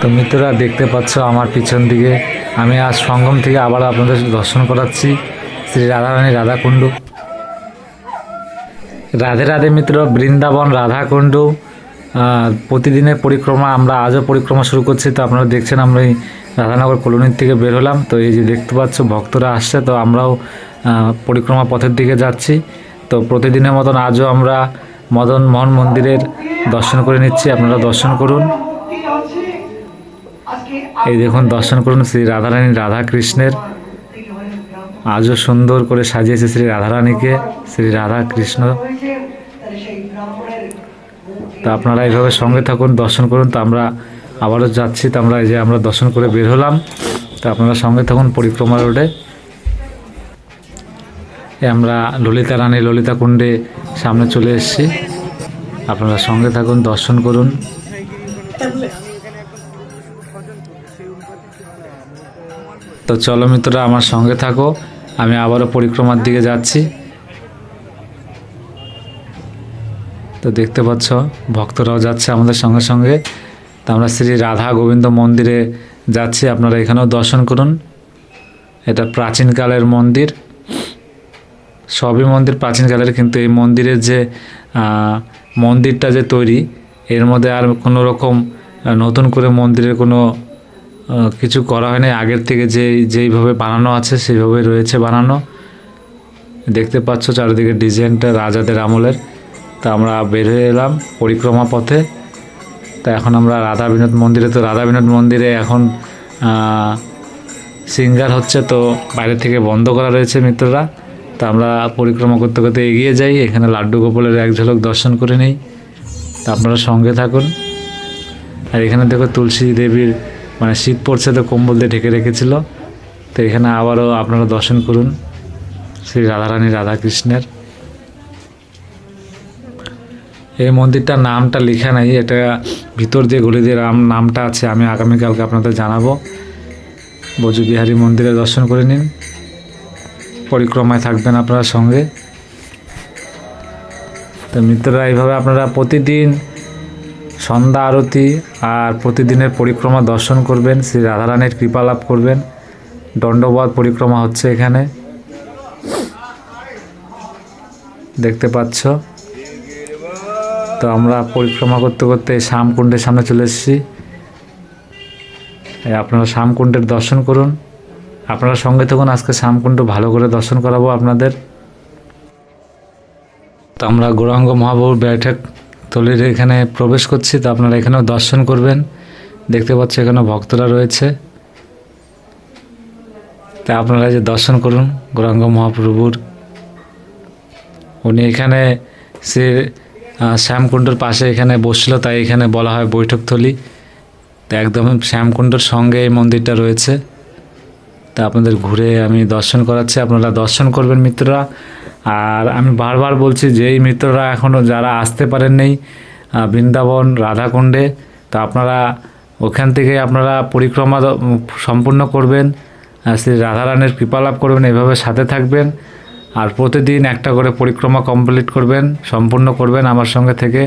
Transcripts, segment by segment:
তো মিত্ররা দেখতে পাচ্ছ আমার পিছন দিকে। আমি আজ সঙ্গম থেকে আবার আপনাদের দর্শন করাচ্ছি। শ্রী রাধারানী রাধাকুণ্ড। রাধে রাধে মিত্র, বৃন্দাবন রাধাকুণ্ড। প্রতিদিনের পরিক্রমা, আমরা আজও পরিক্রমা শুরু করছি। তো আপনারা দেখছেন আমরা এই রাধানগর কলোনির থেকে বের হলাম। তো এই যে দেখতে পাচ্ছ, ভক্তরা আসছে। তো আমরাও পরিক্রমা পথের দিকে যাচ্ছি। তো প্রতিদিনের মতন আজও আমরা মদন মোহন মন্দিরের দর্শন করে নিচ্ছি। আপনারা দর্শন করুন। এই দেখুন দর্শন করুন শ্রী রাধারানী রাধা কৃষ্ণের আজও সুন্দর করে সাজিয়েছে শ্রী রাধারানীকে শ্রী রাধা কৃষ্ণ তো আপনারা এইভাবে সঙ্গে থাকুন দর্শন করুন তো আমরা আবারও যাচ্ছি তো আমরা এই যে আমরা দর্শন করে বের হলাম। তো আপনারা সঙ্গে থাকুন পরিক্রমা রোডে। এই আমরা ললিতা রানী ললিতা কুণ্ডে সামনে চলে এসেছি। আপনারা সঙ্গে থাকুন দর্শন করুন। তো চলো মিত্ররা, আমার সঙ্গে থাকো। আমি আবারও পরিক্রমার দিকে যাচ্ছি। তো দেখতে পাচ্ছ, ভক্তরাও যাচ্ছে আমাদের সঙ্গে সঙ্গে। তো আমরা শ্রী রাধা গোবিন্দ মন্দিরে যাচ্ছি। আপনারা এখানেও দর্শন করুন। এটা প্রাচীনকালের মন্দির। সবই মন্দির প্রাচীনকালের কিন্তু এই মন্দিরের যে মন্দিরটা যে তৈরি, এর মধ্যে আর কোনো রকম নতুন করে মন্দিরের কোনো কিছু করা হয়নি। আগের থেকে যে যেইভাবে বানানো আছে, সেইভাবে রয়েছে বানানো। দেখতে পাচ্ছ চারিদিকে ডিজাইনটা রাজাদের আমলের। তা আমরা বের হয়ে এলাম পরিক্রমা পথে। তা এখন আমরা রাধা বিনোদ মন্দিরে। তো রাধা বিনোদ মন্দিরে এখন সিঙ্গার হচ্ছে তো বাইরে থেকে বন্ধ করা রয়েছে মিত্ররা। তা আমরা পরিক্রমা করতে করতে এগিয়ে যাই। এখানে লাড্ডু গোপালের এক ঝলক দর্শন করে নিই। তা আপনারা সঙ্গে থাকুন। আর এখানে দেখো তুলসী দেবীর মানে শীত পড়ছে তো কম্বল দিয়ে ঢেকে রেখেছিল। তো এখানে আবারও আপনারা দর্শন করুন, শ্রী রাধারানী রাধাকৃষ্ণের। এই মন্দিরটার নামটা লেখা নাই, এটা ভিতর দিয়ে গলি দিয়ে রাম নামটা আছে, আমি আগামীকালকে আপনাদের জানাব। বজুবিহারী মন্দিরে দর্শন করে নিন। পরিক্রমায় থাকবেন আপনারা সঙ্গে। তো মিত্ররা, এইভাবে আপনারা প্রতিদিন সন্ধ্যা আরতি আর প্রতিদিনের পরিক্রমা দর্শন করবেন। শ্রী রাধারানীর কৃপা লাভ করবেন। দণ্ডবাদ পরিক্রমা হচ্ছে এখানে। দেখতে পাচ্ছ? তো আমরা পরিক্রমা করতে করতে শ্যামকুণ্ডের সামনে চলে এসেছি। আপনারা শ্যামকুণ্ডের দর্শন করুন। আপনারা সঙ্গে থাকুন, আজকে শ্যামকুণ্ড ভালো করে দর্শন করাবো আপনাদের। তো আমরা গৌরাঙ্গ মহাপ্রভুর ব্যাঠক তলির এখানে প্রবেশ করছি, তো আপনারা এখানেও দর্শন করবেন। দেখতে পাচ্ছি এখানে ভক্তরা রয়েছে। তা আপনারা যে দর্শন করুন, গৌরাঙ্গ মহাপ্রভুর। উনি এখানে সে শ্যামকুণ্ডর পাশে এখানে বসছিল তাই এখানে বলা হয় বৈঠকথলি তো একদম শ্যামকুণ্ডর সঙ্গে এই মন্দিরটা রয়েছে। তা আপনাদের ঘুরে আমি দর্শন করাচ্ছি। আপনারা দর্শন করবেন মিত্ররা। আর আমি বারবার বলছি যে এই মিত্ররা এখনও যারা আসতে পারেন নেই বৃন্দাবন, রাধাকুণ্ডে, তা আপনারা ওখান থেকে আপনারা পরিক্রমা সম্পূর্ণ করবেন শ্রী রাধারানের কৃপা লাভ করবেন, এভাবে সাথে থাকবেন, আর প্রতিদিন একটা করে পরিক্রমা কমপ্লিট করবেন, সম্পূর্ণ করবেন আমার সঙ্গে থেকে।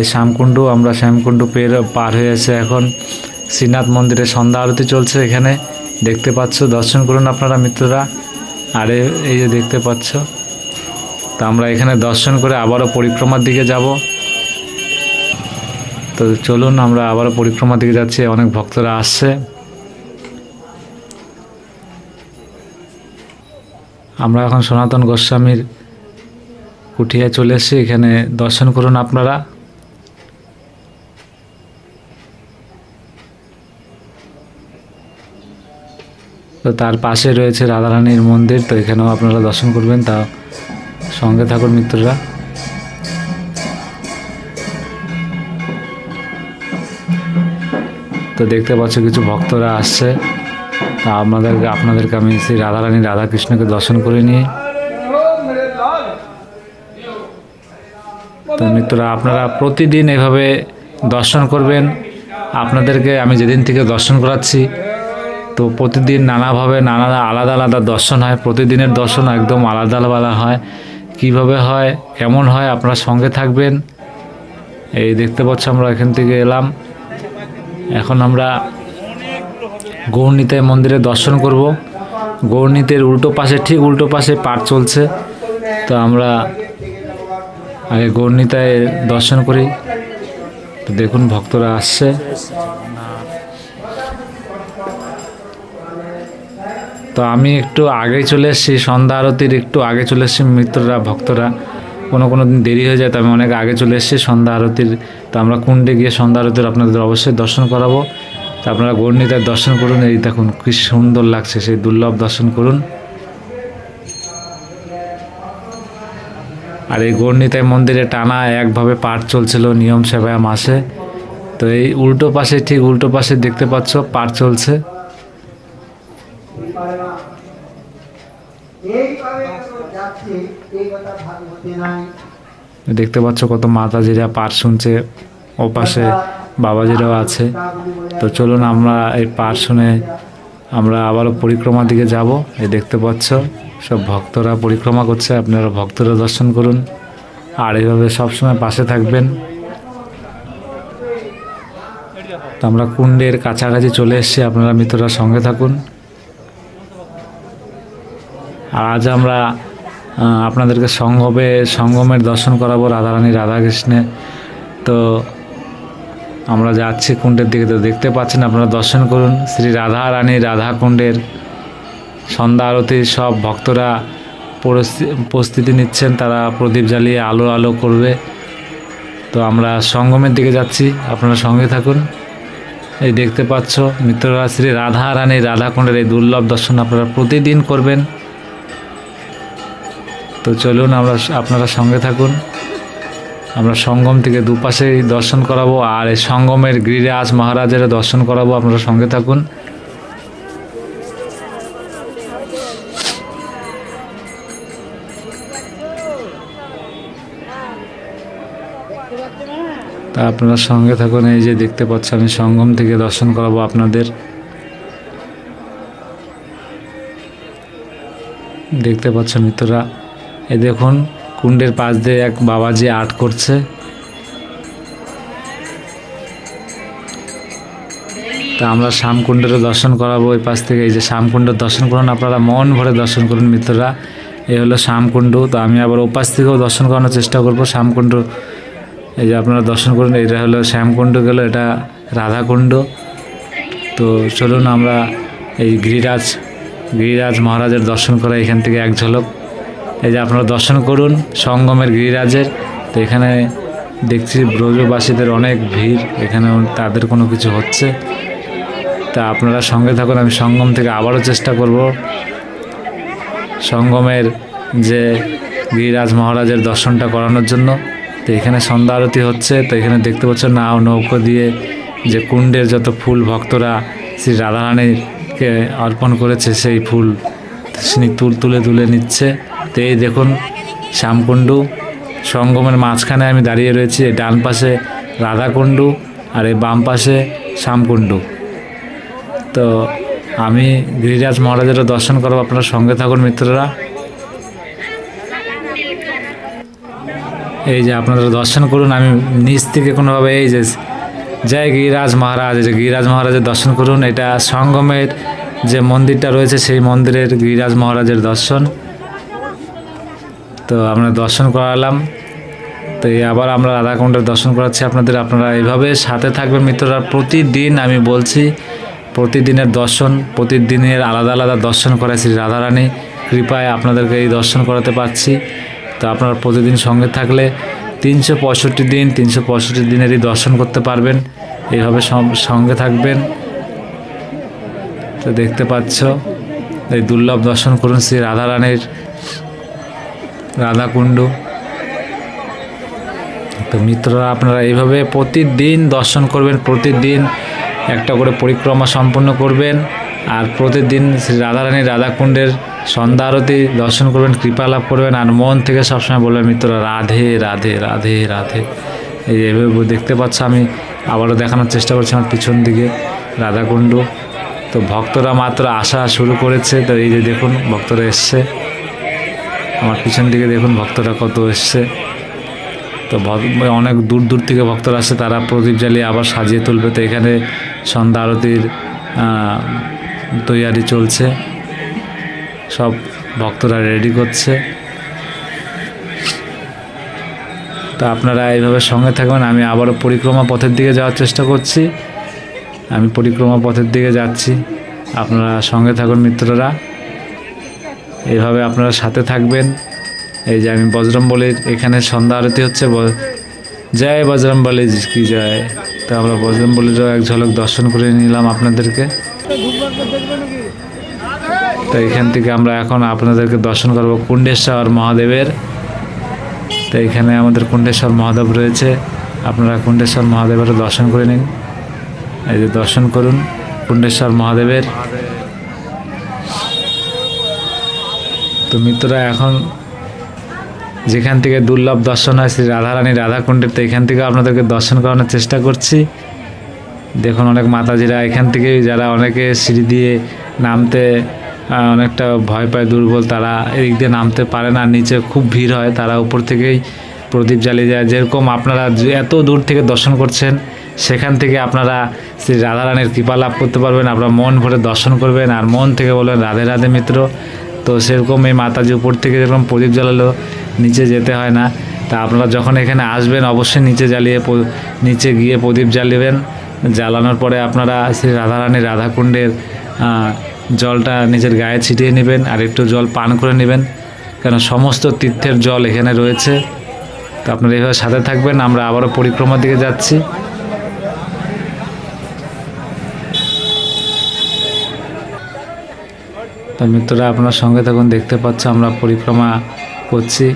এই শ্যামকুণ্ডু, আমরা শ্যামকুণ্ডু পের পার হয়ে এসে এখন শ্রীনাথ মন্দিরে সন্ধ্যা আরতি চলছে এখানে। দেখতে পাচ্ছ, দর্শন করুন আপনারা মিত্ররা। আর এই যে দেখতে পাচ্ছ তো আমরা এখানে দর্শন করে আবারও পরিক্রমার দিকে যাব। তো চলুন, আমরা আবারও পরিক্রমার দিকে যাচ্ছি, অনেক ভক্তরা আসছে। আমরা এখন সনাতন গোস্বামীর কুঠিয়ায় চলে এসেছি, এখানে দর্শন করুন আপনারা। তো তার পাশে রয়েছে রাধারানীর মন্দির, তো এখানেও আপনারা দর্শন করবেন, তা সঙ্গে থাকুন মিত্ররা। তো দেখতে পাচ্ছ কিছু ভক্তরা আসছে। তা আপনাদের আপনাদেরকে আমি শ্রী রাধারানী রাধাকৃষ্ণকে দর্শন করে নিয়ে তো মিত্ররা, আপনারা প্রতিদিন এভাবে দর্শন করবেন। আপনাদেরকে আমি যেদিন থেকে দর্শন করাচ্ছি তো প্রতিদিন নানাভাবে নানা আলাদা আলাদা দর্শন হয়। প্রতিদিনের দর্শন একদম আলাদা আলাদা হয়। কীভাবে হয়, কেমন হয়, আপনারা সঙ্গে থাকবেন। এই দেখতে পাচ্ছ আমরা এখান থেকে এলাম। এখন আমরা গৌরনীতায় মন্দিরে দর্শন করব। গৌরনীতের উল্টো পাশে, ঠিক উল্টো পাশে পাঠ চলছে। তো আমরা আগে গৌরনীতায় দর্শন করি। তো দেখুন, ভক্তরা আসছে। তো আমি একটু আগে চলে এসেছি, সন্ধ্যা আরতির একটু আগে চলে এসেছি মিত্ররা, ভক্তরা। কোনো কোনো দিন দেরি হয়ে যায় তো আমি অনেক আগে চলে এসেছি সন্ধ্যা আরতির। তো আমরা কুণ্ডে গিয়ে সন্ধ্যা আরতির আপনাদের অবশ্যই দর্শন করাবো। তো আপনারা গর্ণিতার দর্শন করুন, এই দেখুন কী সুন্দর লাগছে, সেই দুর্লভ দর্শন করুন। আর এই গর্ণিতায় মন্দিরে টানা একভাবে পাঠ চলছিল নিয়ম সেবায় মাসে। তো এই উল্টো পাশে ঠিক উল্টো পাশে দেখতে পাচ্ছ, পাঠ চলছে এইভাবে তো যাচ্ছে এই কথা ভাগবতে নাই দেখতে পাচ্ছ কত মাতাজিরা পাঠ শুনছে ও পাশে বাবাজিরাও আছে। তো চলুন আমরা এই পাঠ শুনে আমরা আবারও পরিক্রমার দিকে যাব। এই দেখতে পাচ্ছ সব ভক্তরা পরিক্রমা করছে আপনারা ভক্তরা দর্শন করুন। আর এইভাবে সবসময় পাশে থাকবেন। তো আমরা কুণ্ডের কাছাকাছি চলে এসেছি আপনারা মিত্ররা সঙ্গে থাকুন। আর আজ আমরা আপনাদেরকে সঙ্গমে সঙ্গমের দর্শন করাবো রাধারানী রাধাকৃষ্ণে। তো আমরা যাচ্ছি কুণ্ডের দিকে, তো দেখতে পাচ্ছেন আপনারা দর্শন করুন। শ্রী রাধা রানী রাধা কুণ্ডের সন্ধ্যা আরতির সব ভক্তরা প্রস্তুতি নিচ্ছেন, তারা প্রদীপ জ্বালিয়ে আলো আলো করবে। তো আমরা সঙ্গমের দিকে যাচ্ছি, আপনারা সঙ্গে থাকুন। এই দেখতে পাচ্ছ, মিত্ররা, শ্রী রাধা রানী রাধা কুণ্ডের এই দুর্লভ দর্শন আপনারা প্রতিদিন করবেন। তো চলুন আমরা আপনারা সঙ্গে থাকুন। আমরা সঙ্গম থেকে দুপাশেই দর্শন করাবো, আর এই সঙ্গমের গিরিরাজ মহারাজের দর্শন করাবো, আপনারা সঙ্গে থাকুন। তা আপনারা সঙ্গে থাকুন, এই যে দেখতে পাচ্ছ আমি সঙ্গম থেকে দর্শন করাবো আপনাদের। দেখতে পাচ্ছ মিত্ররা এ দেখুন, কুণ্ডের পাশ দিয়ে এক বাবাজি আর্ট করছে। তা আমরা শ্যামকুণ্ডেরও দর্শন করাবো ওই পাশ থেকে। এই যে শ্যামকুণ্ডের দর্শন করুন, আপনারা মন ভরে দর্শন করুন মিত্ররা। এই হলো শ্যামকুণ্ড, তো আমি আবার ওপাশ থেকেও দর্শন করানোর চেষ্টা করব শ্যামকুণ্ড। এই যে আপনারা দর্শন করুন, এটা হলো শ্যামকুণ্ড গেল, এটা রাধাকুণ্ড। তো চলুন আমরা এই গিরিরাজ গিরিরাজ মহারাজের দর্শন করা এখান থেকে এক ঝলক। এই যে আপনারা দর্শন করুন, সঙ্গমের গিরিরাজের। তো এখানে দেখছি ব্রজবাসীদের অনেক ভিড় এখানে তাদের কোনো কিছু হচ্ছে। তা আপনারা সঙ্গে থাকুন, আমি সঙ্গম থেকে আবারও চেষ্টা করব। সঙ্গমের যে গিরিরাজ মহারাজের দর্শনটা করানোর জন্য। তো এখানে সন্ধ্যা আরতি হচ্ছে, তো এখানে দেখতে পাচ্ছ নাও নৌকো দিয়ে যে কুণ্ডের যত ফুল ভক্তরা শ্রী রাধারানীকে অর্পণ করেছে, সেই ফুল তিনি তুল তুলে তুলে নিচ্ছে। তো এই দেখুন, শ্যামকুণ্ডু, সঙ্গমের মাঝখানে আমি দাঁড়িয়ে রয়েছি ডান পাশে রাধাকুণ্ডু আর এই বাম পাশে শ্যামকুণ্ডু। তো আমি গিরিরাজ মহারাজেরও দর্শন করব, আপনারা সঙ্গে থাকুন মিত্ররা। এই যে আপনারা দর্শন করুন, আমি নিচ থেকে কোনোভাবে এই যে জয় গিরিরাজ মহারাজ যে গিরিরাজ মহারাজের দর্শন করুন, এটা সঙ্গমের যে মন্দিরটা রয়েছে, সেই মন্দিরের গিরিরাজ মহারাজের দর্শন। তো আমরা দর্শন করালাম। তো আবার আমরা রাধাকুণ্ডের দর্শন করাচ্ছি আপনাদের। আপনারা এইভাবে সাথে থাকবেন মিত্ররা। প্রতিদিন আমি বলছি, প্রতিদিনের দর্শন, প্রতিদিনের আলাদা আলাদা দর্শন করায় শ্রী রাধারানী। কৃপায় আপনাদেরকে এই দর্শন করাতে পারছি। তো আপনারা প্রতিদিন সঙ্গে থাকলে তিনশো পঁয়ষট্টি দিন, তিনশো পঁয়ষট্টি দিনেরই দর্শন করতে পারবেন। এইভাবে সঙ্গে থাকবেন। তো দেখতে পাচ্ছ, এই দুর্লভ দর্শন করুন শ্রী রাধারানীর। রাধাকুণ্ড। তো মিত্ররা, আপনারা এইভাবে প্রতিদিন দর্শন করবেন, প্রতিদিন একটা করে পরিক্রমা সম্পন্ন করবেন, আর প্রতিদিন শ্রী রাধারানী রাধাকুণ্ডের সন্ধ্যা আরতি দর্শন করবেন, কৃপা লাভ করবেন, আর মন থেকে সবসময় বলবেন, মিত্ররা, রাধে রাধে রাধে রাধে। এই এভাবে দেখতে পাচ্ছ, আমি আবারও দেখানোর চেষ্টা করছি আমার পিছন দিকে রাধাকুণ্ড। তো ভক্তরা মাত্র আসা শুরু করেছে, তো এই যে দেখুন, ভক্তরা এসছে। আমার পিছন দিকে দেখুন ভক্তরা কত এসছে। তো অনেক দূর দূর থেকে ভক্তরা আসছে, তারা প্রদীপ জ্বালিয়ে আবার সাজিয়ে তুলবে। তো এখানে সন্ধ্যা আরতির তৈয়ারি চলছে। সব ভক্তরা রেডি করছে। তো আপনারা এইভাবে সঙ্গে থাকবেন, আমি আবারও পরিক্রমা পথের দিকে যাওয়ার চেষ্টা করছি। আমি পরিক্রমা পথের দিকে যাচ্ছি। আপনারা সঙ্গে থাকুন মিত্ররা। এইভাবে আপনারা সাথে থাকবেন। এই যে আমি বজরং বলির এখানে সন্ধ্যা আরতি হচ্ছে জয় বজরং বলি, কি জয়? তো আমরা বজরং বলিরও এক ঝলক দর্শন করে নিলাম আপনাদেরকে। তো এখান থেকে আমরা এখন আপনাদেরকে দর্শন করব কুণ্ডেশ্বর মহাদেবের। তো এখানে আমাদের কুণ্ডেশ্বর মহাদেব রয়েছে। আপনারা কুণ্ডেশ্বর মহাদেবেরও দর্শন করে নিন। এই যে দর্শন করুন, কুণ্ডেশ্বর মহাদেবের। মিত্ররা এখন যেখান থেকে দুর্লভ দর্শন হয় শ্রী রাধারানী রাধাকুণ্ডের, তো এখান থেকে আপনাদেরকে দর্শন করানোর চেষ্টা করছি। দেখুন অনেক মাতাজিরা এখান থেকে যারা অনেকে সিঁড়ি দিয়ে নামতে অনেকটা ভয় পায়, দুর্বল, তারা এদিক দিয়ে নামতে পারে না, নিচে খুব ভিড় হয়, তারা উপর থেকেই প্রদীপ জ্বালিয়ে যায়। যেরকম আপনারা এত দূর থেকে দর্শন করছেন, সেখান থেকে আপনারা শ্রী রাধারানীর কৃপা লাভ করতে পারবেন, আপনারা মন ভরে দর্শন করবেন, আর মন থেকে বলবেন, রাধে রাধে মিত্র। তো সেরকম এই মাতাজি উপর থেকে যেরকম প্রদীপ জ্বালালো, নিচে যেতে হয় না। তা আপনারা যখন এখানে আসবেন, অবশ্যই নিচে জ্বালিয়ে নিচে গিয়ে প্রদীপ জ্বালিবেন। জ্বালানোর পরে আপনারা শ্রী রাধারানী রাধাকুণ্ডের জলটা নিজের গায়ে ছিটিয়ে নেবেন আর একটু জল পান করে নেবেন। কেন সমস্ত তীর্থের জল এখানে রয়েছে। তো আপনারা এইভাবে সাথে থাকবেন, আমরা আবারও পরিক্রমার দিকে যাচ্ছি। তো মিত্ররা, আপনার সঙ্গে তখন দেখতে পাচ্ছ আমরা পরিক্রমা করছি।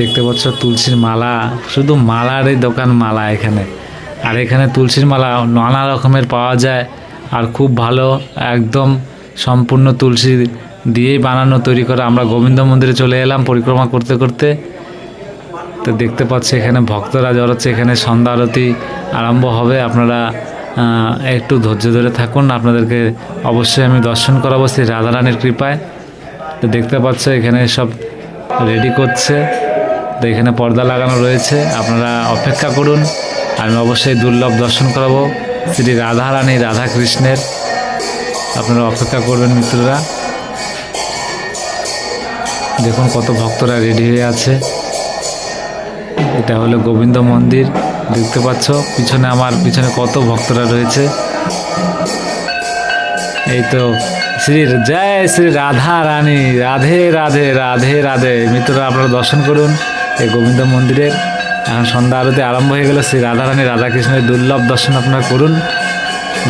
দেখতে পাচ্ছ তুলসীর মালা, শুধু মালারই দোকান মালা এখানে। আর এখানে তুলসীর মালা নানা রকমের পাওয়া যায়, আর খুব ভালো, একদম সম্পূর্ণ তুলসী দিয়েই বানানো, তৈরি করা। আমরা গোবিন্দ মন্দিরে চলে এলাম পরিক্রমা করতে করতে। তো দেখতে পাচ্ছি এখানে ভক্তরা জড়াচ্ছে, এখানে সন্ধ্যা আরতি আরম্ভ হবে। আপনারা একটু ধৈর্য ধরে থাকুন। আপনাদেরকে অবশ্যই আমি দর্শন করাবো শ্রী রাধারানীর কৃপায়। তো দেখতে পাচ্ছ এখানে সব রেডি করছে। তো এখানে পর্দা লাগানো রয়েছে। আপনারা অপেক্ষা করুন। আমি অবশ্যই দুর্লভ দর্শন করাবো। শ্রী রাধারানী রাধা কৃষ্ণের আপনারা অপেক্ষা করবেন মিত্ররা। দেখুন কত ভক্তরা রেডি হয়ে আছে। এটা হলো গোবিন্দ মন্দির, দেখতে পাচ্ছ? পিছনে আমার, পিছনে কত ভক্তরা রয়েছে। এই তো শ্রী, জয় শ্রী রাধা রানী, রাধে রাধে রাধে রাধে। মিত্ররা, আপনারা দর্শন করুন এই গোবিন্দ মন্দিরের। এখন সন্ধ্যা আরতি আরম্ভ হয়ে গেল। শ্রী রাধা রানী রাধাকৃষ্ণের দুর্লভ দর্শন আপনারা করুন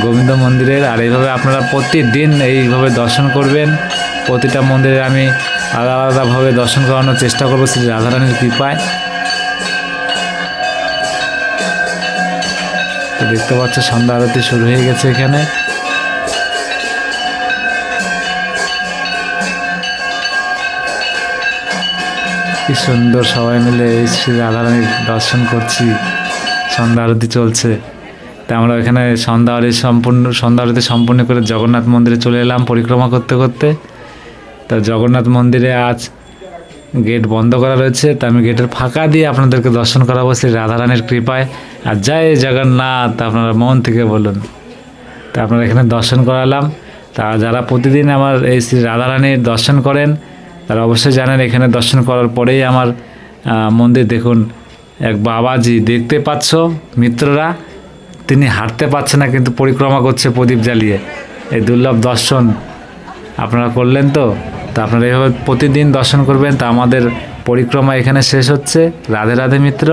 গোবিন্দ মন্দিরের। আর এইভাবে আপনারা প্রতিদিন এইভাবে দর্শন করবেন। প্রতিটা মন্দিরে আমি আলাদা আলাদাভাবে দর্শন করানোর চেষ্টা করব শ্রী রাধারানীর কৃপায়। তো দেখতে পাচ্ছ, সন্ধ্যা আরতি শুরু হয়ে গেছে এখানে। কি সুন্দর সবাই মিলে এই শ্রী রাধারানীর দর্শন করছি। সন্ধ্যা আরতি চলছে। তা আমরা এখানে সন্ধ্যা আরতি সম্পূর্ণ সন্ধ্যা আরতি সম্পূর্ণ করে জগন্নাথ মন্দিরে চলে এলাম পরিক্রমা করতে করতে। তা জগন্নাথ মন্দিরে আজ গেট বন্ধ করা রয়েছে। তা আমি গেটের ফাঁকা দিয়ে আপনাদেরকে দর্শন করাবো শ্রী রাধারানীর কৃপায়। আর জয় জগন্নাথ, আপনারা মন থেকে বলুন। তা আপনারা এখানে দর্শন করালাম। তা যারা প্রতিদিন আমার এই শ্রী রাধারানীর দর্শন করেন, তারা অবশ্যই জানেন এখানে দর্শন করার পরেই আমার মন্দির দেখুন। এক বাবাজি দেখতে পাচ্ছ মিত্ররা, তিনি হাঁটতে পারছে না কিন্তু পরিক্রমা করছে প্রদীপ জ্বালিয়ে। এই দুর্লভ দর্শন আপনারা করলেন তো? তা আপনারা এভাবে প্রতিদিন দর্শন করবেন। তা আমাদের পরিক্রমা এখানে শেষ হচ্ছে। রাধে রাধে মিত্র।